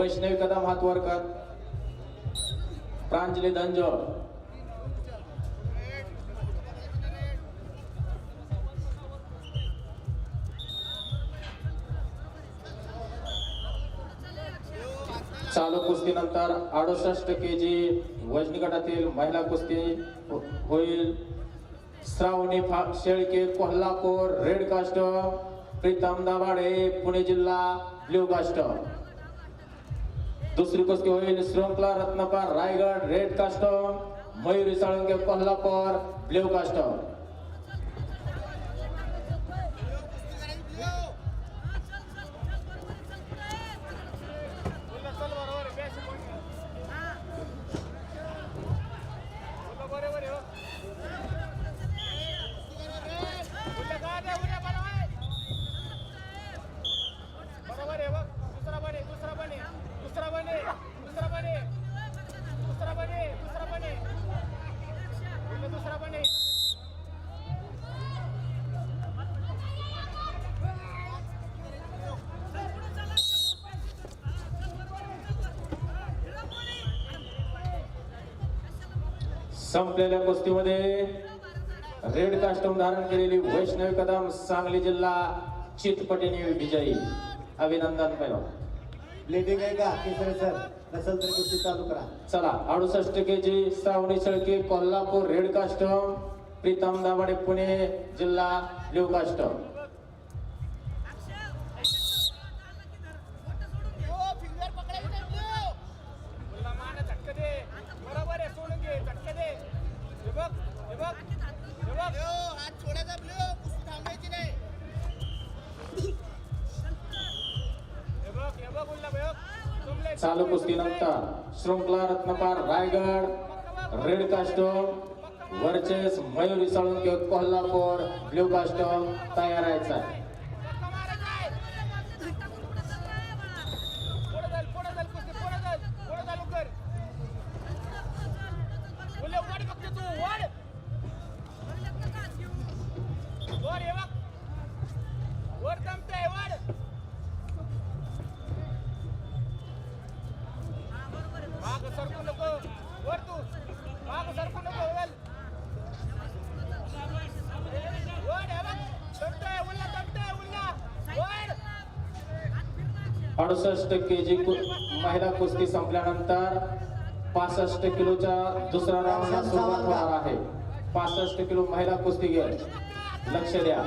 वैष्णवी कदम हातवरकर प्रांजली धंजोळ चालू कुस्तीनंतर अडुसष्ट के जी वजनी गटातील महिला कुस्ती हो- होईल. श्रावणी फा- शेळके कोल्हापूर रेड कास्ट प्रीतम दाभाडे पुणे जिल्हा ब्ल्यू कास्ट. दुसरी कुस्ती होईल Shrunkhala Ratnapar Raigad red costume Mayuri Salunke Kolhapur blue costume. संपलेल्या कुस्तीमध्ये रेड कास्टूम धारण केलेली वैष्णवी कदम सांगली जिल्हा चितपटीने विजयी. अभिनंदन पहिला ब्लिडिंग आहे का केसरे सर नसेल तर कुस्ती चालू करा. चला अडुसष्ट K G Shravani Shelke Kolhapur red costume Pritam Dabhade Pune जिल्हा ब्ल्यू कास्टम चालू कुस्तीनंतर Shrunkhala Ratnapar Raigad red costume versus Mayuri Salunke Kolhapur blue costume तयार आहे अडुसष्ट के जी महिला कुस्ती संपल्यानंतर पासष्ट किलोच्या दुसरा राऊंडला सुरुवात होणार आहे. पासष्ट किलो महिला कुस्ती घे लक्ष द्या.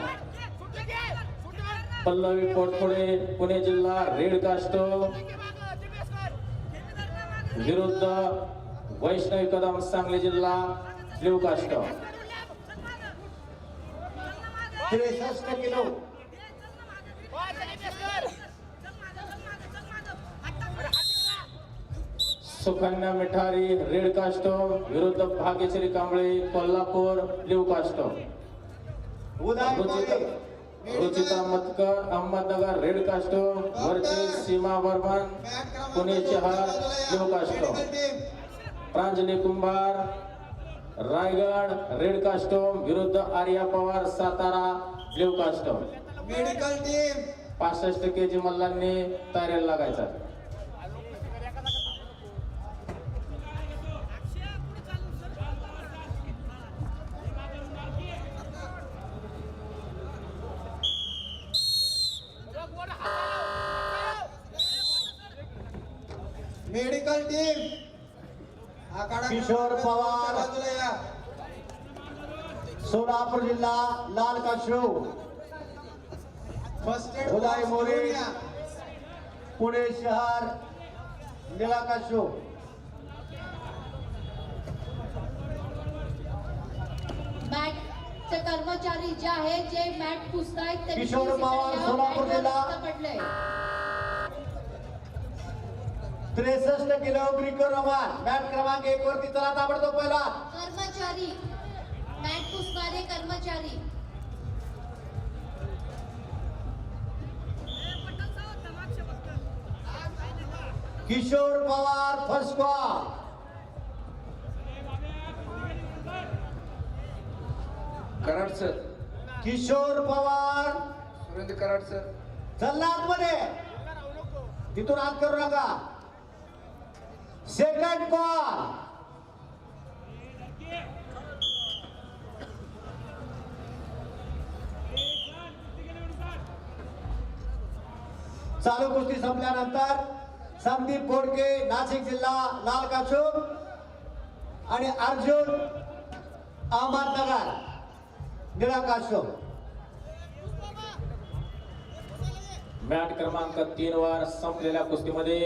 पल्लवी पोटफोडे पुणे जिल्हा रेड कास्ट विरुद्ध वैष्णवी कदम सांगली जिल्हा ब्ल्यू कास्ट त्रेसष्ट किलो. सुकन्या मिठारी रेड कास्ट विरुद्ध Bhagyashri Kamble Kolhapur blue costume Ruchita Matkar Ahmednagar red costume वरचे सीमा वर्मन पुणे शहर blue costume Pranjali Kumbhar Raigad red costume विरुद्ध Arya Pawar Satara blue costume. Medical team. पासष्ट के जी मल्लांनी तयारीला लागायचा. Medical team. आखाडा किशोर पवार. बाजूला या. सोलापूर जिल्हा लाल काशो फर्स्ट एड उदय मोरे. पुणे शहर निळा काशो मॅटचे कर्मचारी जे आहेत जे मॅट पुसतायत किशोर पवार, सोलापूर जिल्हा. त्रेसष्ट किलो ग्रीकर रोमान मॅट क्रमांक एक वरती चला ताबडतोब पहिला. कर्मचारी. मॅट पुसणारे कर्मचारी. Kishor Pawar first squad Karad sir Kishor Pawar. Surendra Karad sir चल ना आतमध्ये. तिथून आत करू नका. सेकंड कॉल चालू कुस्ती संपल्यानंतर संदीप बोडके नाशिक जिल्हा लाल काशूम आणि अर्जुन अहमदनगर निळा काशूम मॅट क्रमांक तीन वर संपलेल्या कुस्तीमध्ये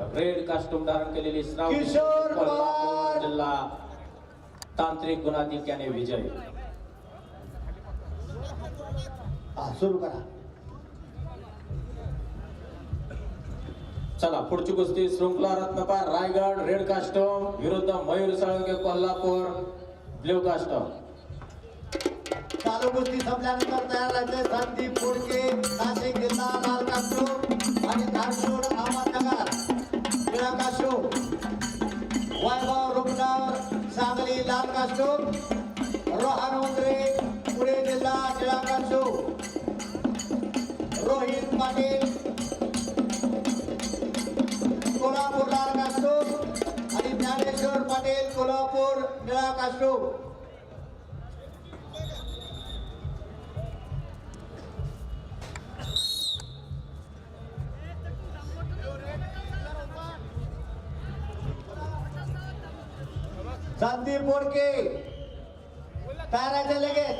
रेड कास्टूम धारण केलेली किशोर पवार. जिल्हा तांत्रिक गुणाधिक्याने विजय. हा, सुरू करा. चला पुढची कुस्ती शृंखला रत्नपार रायगड रेड कास्टम विरुद्ध मयूर साळुंके कोल्हापूर ब्ल्यू कास्टम. चालू कुस्ती संपल्यानंतर तयार राहायचे संदीप बोडके कोल्हापूर लाल काशूम आणि ज्ञानेश्वर पाटील कोल्हापूर निळा काशूम संदीप बोडके तयार लगेच.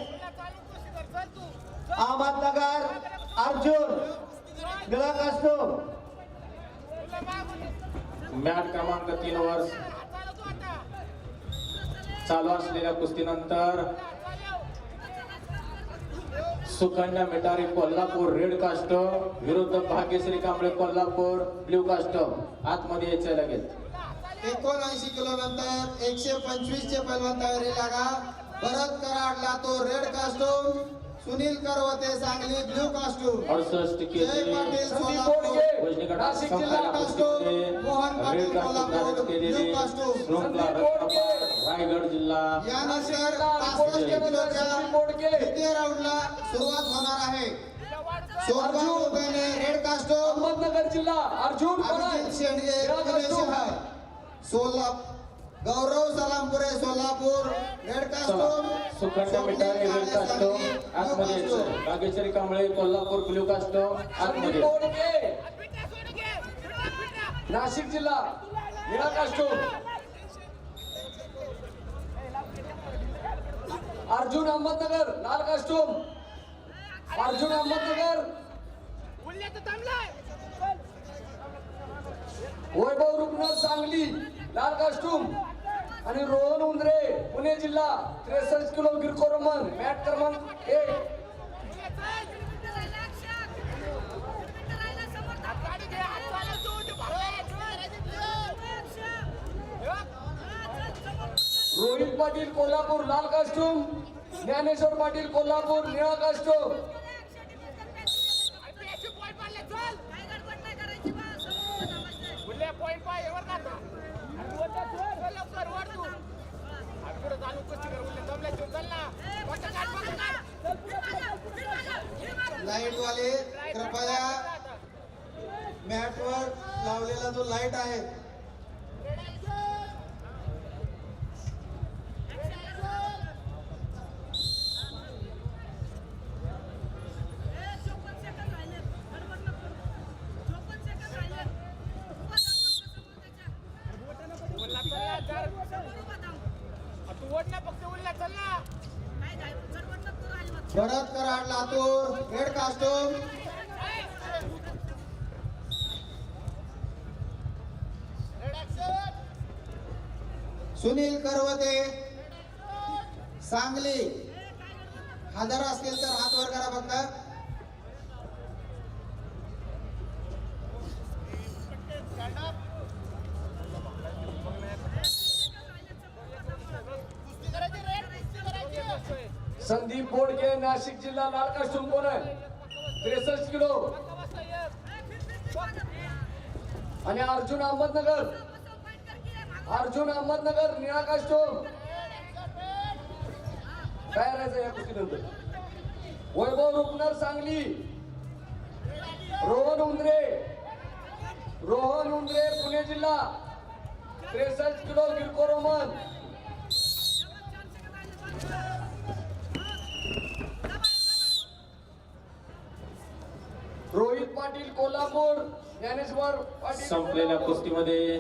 अहमदनगर अर्जुन निळा कास्टूम. मॅट क्रमांक तीन वर चालू असलेल्या कुस्तीनंतर सुकन्या मिटारी कोल्हापूर रेड कास्ट विरुद्ध भाग्यश्री कांबळे कोल्हापूर ब्ल्यू कास्ट आतमध्ये यायचं लगेच. एकोणऐंशी किलो नंतर एकशे पंचवीस चे पैलवान तयारी लागा. परत कराड तो red costume Sunil Karvate Sangli blue costume अडुसष्ट जय पाटील संदीप सोलापूर. बोडके. वजनी गटात नाशिक जिल्हा. संपलेल्या कुस्तीमध्ये मोहन पाटील रेड केलेली कास्टूम. शृंखला रत्नापार रायगड जिल्हा. यानंतर पासष्ट किलोच्या द्वितीय राऊंडला सुरुवात होणार आहे. उभेने रेड कास्टूम अहमदनगर जिल्हा. अर्जुन अभिजित शेंडगे पुणे शहर सोला Gaurav Salampure Solapur red costume Sukanya Mitari red costume आतमध्ये यायचं भाग्यश्री कांबळे कोल्हापूर ब्ल्यू कास्टम आतमध्ये पिठा सोडून घे पिठा पिठा नाशिक जिल्हा निळा कास्टूम अर्जुन अहमदनगर लाल कास्टूम अर्जुन अहमदनगर उल्ल्याचं थांबलाय वैभव रुग्ण सांगली लाल कास्टूम आणि रोहन उंद्रे पुणे जिल्हा त्रेसष्ट किलो गिरकोरमन मॅट क्रमांक एक. रोहित पाटील कोल्हापूर लाल कास्टूम ज्ञानेश्वर पाटील कोल्हापूर निळा कास्टूम पॉईंट पाय लवकर वर तू पुढे चालू कुस्ती कर जमल्या तू चल ना लाइट वाले कृपया मॅट वर लावलेला जो लाइट आहे उल्ला चल ना चार तू ओढ ना फक्त उल्ल्या चल ना शरद कराड लातूर रेड कास्टूम. सुनील करवते. सांगली. हजर असतील तर हात वर करा फक्त कुस्ती करायची रे कुस्ती करायची संदीप बोडके नाशिक जिल्हा लाल कास्टूम कोण आहे. त्रेसष्ट किलो. आणि अर्जुन अहमदनगर. अर्जुन अहमदनगर निळा कास्टूम काय राहायचं या कुस्तीनंतर वैभव रुपनर सांगली. रोहन उंद्रे. रोहन उंद्रे पुणे जिल्हा. त्रेसष्ट kilo Greco Roman Rohit Patil Kolhapur Dnyaneshwar Patil. संपलेल्या कुस्तीमध्ये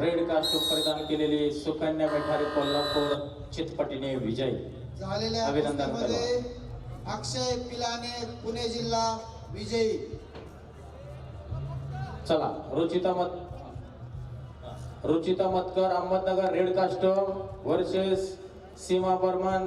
रेड कास्टूम परिधान केलेली सुकन्या मेठारे कोल्हापूर चितपटीने विजय. झालेल्या अभिनंदन अक्षय पिलाने पुणे जिल्हा विजयी. चला रुचिता मत Ruchita Matkar Ahmednagar red costume versus Seema Barman.